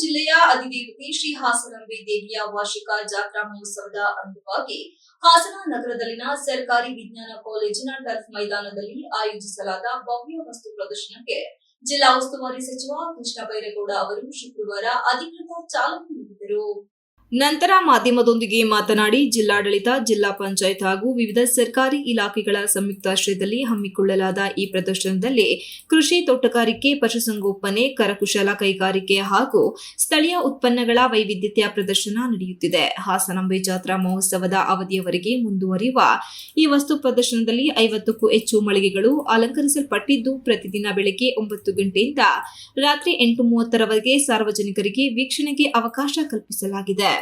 ಜಿಲ್ಲೆಯ ಅಧಿದೇವತೆ ಶ್ರೀ ಹಾಸನಾಂಬೆ ದೇವಿಯ ವಾರ್ಷಿಕ ಜಾತ್ರಾ ಮಹೋತ್ಸವದ ಅಂಗವಾಗಿ ಹಾಸನ ನಗರದಲ್ಲಿನ ಸರ್ಕಾರಿ ವಿಜ್ಞಾನ ಕಾಲೇಜಿನ ಟರ್ಫ್ ಮೈದಾನದಲ್ಲಿ ಆಯೋಜಿಸಲಾದ ಭವ್ಯ ವಸ್ತು ಪ್ರದರ್ಶನಕ್ಕೆ ಜಿಲ್ಲಾ ಉಸ್ತುವಾರಿ ಸಚಿವ ಕೃಷ್ಣ ಬೈರೇಗೌಡ ಅವರು ಶುಕ್ರವಾರ ಅಧಿಕೃತ ಚಾಲನೆ ನೀಡಿದರು. ನಂತರ ಮಾಧ್ಯಮದೊಂದಿಗೆ ಮಾತನಾಡಿ ಜಿಲ್ಲಾಡಳಿತ, ಜಿಲ್ಲಾ ಪಂಚಾಯತ್ ಹಾಗೂ ವಿವಿಧ ಸರ್ಕಾರಿ ಇಲಾಖೆಗಳ ಸಂಯುಕ್ತಾಶ್ರಯದಲ್ಲಿ ಹಮ್ಮಿಕೊಳ್ಳಲಾದ ಈ ಪ್ರದರ್ಶನದಲ್ಲಿ ಕೃಷಿ ತೋಟಗಾರಿಕೆ, ಪಶುಸಂಗೋಪನೆ, ಕರಕುಶಲ ಕೈಗಾರಿಕೆ ಹಾಗೂ ಸ್ಥಳೀಯ ಉತ್ಪನ್ನಗಳ ವೈವಿಧ್ಯತೆಯ ಪ್ರದರ್ಶನ ನಡೆಯುತ್ತಿದೆ. ಹಾಸನಾಂಬೆ ಜಾತ್ರಾ ಮಹೋತ್ಸವದ ಅವಧಿಯವರೆಗೆ ಮುಂದುವರಿಯುವ ಈ ವಸ್ತು ಪ್ರದರ್ಶನದಲ್ಲಿ ಐವತ್ತಕ್ಕೂ ಹೆಚ್ಚು ಮಳಿಗೆಗಳು ಅಲಂಕರಿಸಲ್ಪಟ್ಟಿದ್ದು, ಪ್ರತಿದಿನ ಬೆಳಗ್ಗೆ ಒಂಬತ್ತು ಗಂಟೆಯಿಂದ ರಾತ್ರಿ ಎಂಟು ಮೂವತ್ತರವರೆಗೆ ಸಾರ್ವಜನಿಕರಿಗೆ ವೀಕ್ಷಣೆಗೆ ಅವಕಾಶ ಕಲ್ಪಿಸಲಾಗಿದೆ.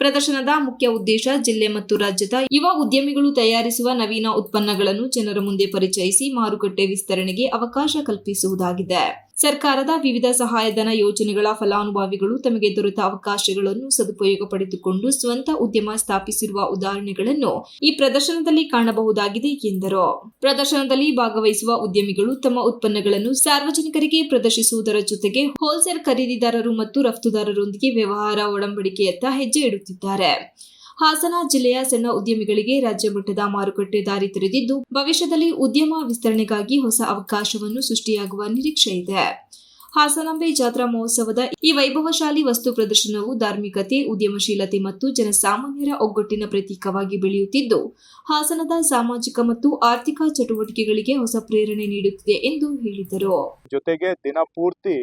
ಪ್ರದರ್ಶನದ ಮುಖ್ಯ ಉದ್ದೇಶ ಜಿಲ್ಲೆ ಮತ್ತು ರಾಜ್ಯದ ಯುವ ಉದ್ಯಮಿಗಳು ತಯಾರಿಸುವ ನವೀನ ಉತ್ಪನ್ನಗಳನ್ನು ಜನರ ಮುಂದೆ ಪರಿಚಯಿಸಿ ಮಾರುಕಟ್ಟೆ ವಿಸ್ತರಣೆಗೆ ಅವಕಾಶ ಕಲ್ಪಿಸುವುದಾಗಿದೆ. ಸರ್ಕಾರದ ವಿವಿಧ ಸಹಾಯಧನ ಯೋಜನೆಗಳ ಫಲಾನುಭವಿಗಳು ತಮಗೆ ದೊರೆತ ಅವಕಾಶಗಳನ್ನು ಸದುಪಯೋಗ ಪಡೆದುಕೊಂಡು ಸ್ವಂತ ಉದ್ಯಮ ಸ್ಥಾಪಿಸಿರುವ ಉದಾಹರಣೆಗಳನ್ನು ಈ ಪ್ರದರ್ಶನದಲ್ಲಿ ಕಾಣಬಹುದಾಗಿದೆ ಎಂದರು. ಪ್ರದರ್ಶನದಲ್ಲಿ ಭಾಗವಹಿಸುವ ಉದ್ಯಮಿಗಳು ತಮ್ಮ ಉತ್ಪನ್ನಗಳನ್ನು ಸಾರ್ವಜನಿಕರಿಗೆ ಪ್ರದರ್ಶಿಸುವುದರ ಜೊತೆಗೆ ಹೋಲ್ಸೇಲ್ ಖರೀದಿದಾರರು ಮತ್ತು ರಫ್ತುದಾರರೊಂದಿಗೆ ವ್ಯವಹಾರ ಒಡಂಬಡಿಕೆಯತ್ತ ಹೆಜ್ಜೆ ಇಡುತ್ತಿದ್ದಾರೆ. ಹಾಸನ ಜಿಲ್ಲೆಯ ಸಣ್ಣ ಉದ್ಯಮಿಗಳಿಗೆ ರಾಜ್ಯ ಮಟ್ಟದ ಮಾರುಕಟ್ಟೆ ದಾರಿ ತೆರೆದಿದ್ದು, ಭವಿಷ್ಯದಲ್ಲಿ ಉದ್ಯಮ ವಿಸ್ತರಣೆಗಾಗಿ ಹೊಸ ಅವಕಾಶವನ್ನು ಸೃಷ್ಟಿಯಾಗುವ ನಿರೀಕ್ಷೆ ಇದೆ. ಹಾಸನಾಂಬೆ ಜಾತ್ರಾ ಮಹೋತ್ಸವದ ಈ ವೈಭವಶಾಲಿ ವಸ್ತು ಪ್ರದರ್ಶನವು ಧಾರ್ಮಿಕತೆ, ಉದ್ಯಮಶೀಲತೆ ಮತ್ತು ಜನಸಾಮಾನ್ಯರ ಒಗ್ಗಟ್ಟಿನ ಪ್ರತೀಕವಾಗಿ ಬೆಳೆಯುತ್ತಿದ್ದು, ಹಾಸನದ ಸಾಮಾಜಿಕ ಮತ್ತು ಆರ್ಥಿಕ ಚಟುವಟಿಕೆಗಳಿಗೆ ಹೊಸ ಪ್ರೇರಣೆ ನೀಡುತ್ತಿದೆ ಎಂದು ಹೇಳಿದರು. ಜೊತೆಗೆ ದಿನಪೂರ್ತಿ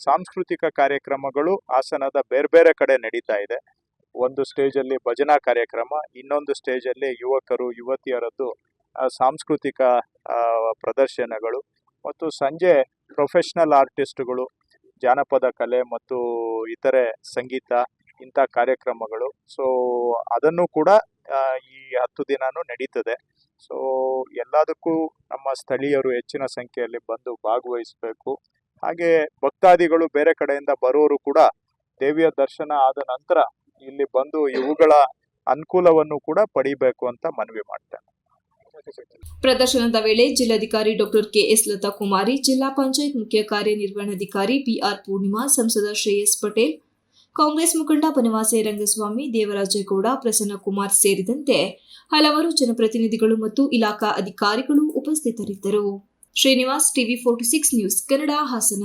ಸಾಂಸ್ಕೃತಿಕ ಕಾರ್ಯಕ್ರಮಗಳು ಹಾಸನದ ಬೇರೆ ಬೇರೆ ಕಡೆ ನಡೀತಾ ಇದೆ. ಒಂದು ಸ್ಟೇಜಲ್ಲಿ ಭಜನಾ ಕಾರ್ಯಕ್ರಮ, ಇನ್ನೊಂದು ಸ್ಟೇಜಲ್ಲಿ ಯುವಕರು, ಯುವತಿಯರದ್ದು ಸಾಂಸ್ಕೃತಿಕ ಪ್ರದರ್ಶನಗಳು ಮತ್ತು ಸಂಜೆ ಪ್ರೊಫೆಷ್ನಲ್ ಆರ್ಟಿಸ್ಟ್ಗಳು, ಜಾನಪದ ಕಲೆ ಮತ್ತು ಇತರೆ ಸಂಗೀತ ಇಂಥ ಕಾರ್ಯಕ್ರಮಗಳು. ಸೊ, ಅದನ್ನು ಕೂಡ ಈ ಹತ್ತು ದಿನನೂ ನಡೀತದೆ. ಸೊ, ಎಲ್ಲದಕ್ಕೂ ನಮ್ಮ ಸ್ಥಳೀಯರು ಹೆಚ್ಚಿನ ಸಂಖ್ಯೆಯಲ್ಲಿ ಬಂದು ಭಾಗವಹಿಸಬೇಕು. ಹಾಗೆ ಭಕ್ತಾದಿಗಳು ಬೇರೆ ಕಡೆಯಿಂದ ಬರೋರು ಕೂಡ ದೇವಿಯ ದರ್ಶನ ಆದ ನಂತರ ಇಲ್ಲಿ ಬಂದು ಇವುಗಳ ಅನುಕೂಲವನ್ನು ಕೂಡ ಪಡಿಬೇಕು ಅಂತ ಮನವಿ ಮಾಡ್ತೇನೆ. ಪ್ರದರ್ಶನದ ವೇಳೆ ಜಿಲ್ಲಾಧಿಕಾರಿ doctor K S Latha Kumari, ಜಿಲ್ಲಾ ಪಂಚಾಯತ್ ಮುಖ್ಯ ಕಾರ್ಯನಿರ್ವಹಣಾಧಿಕಾರಿ ಬಿಆರ್ ಪೂರ್ಣಿಮಾ, ಸಂಸದ ಶ್ರೇಯಸ್ ಪಟೇಲ್, ಕಾಂಗ್ರೆಸ್ ಮುಖಂಡ ಬನವಾಸೆ ರಂಗಸ್ವಾಮಿ ದೇವರಾಜೇಗೌಡ ಪ್ರಸನ್ನಕುಮಾರ್ ಸೇರಿದಂತೆ ಹಲವಾರು ಜನಪ್ರತಿನಿಧಿಗಳು ಮತ್ತು ಇಲಾಖಾ ಅಧಿಕಾರಿಗಳು ಉಪಸ್ಥಿತರಿದ್ದರು. Srinivas TV forty six news Kannada Hassan.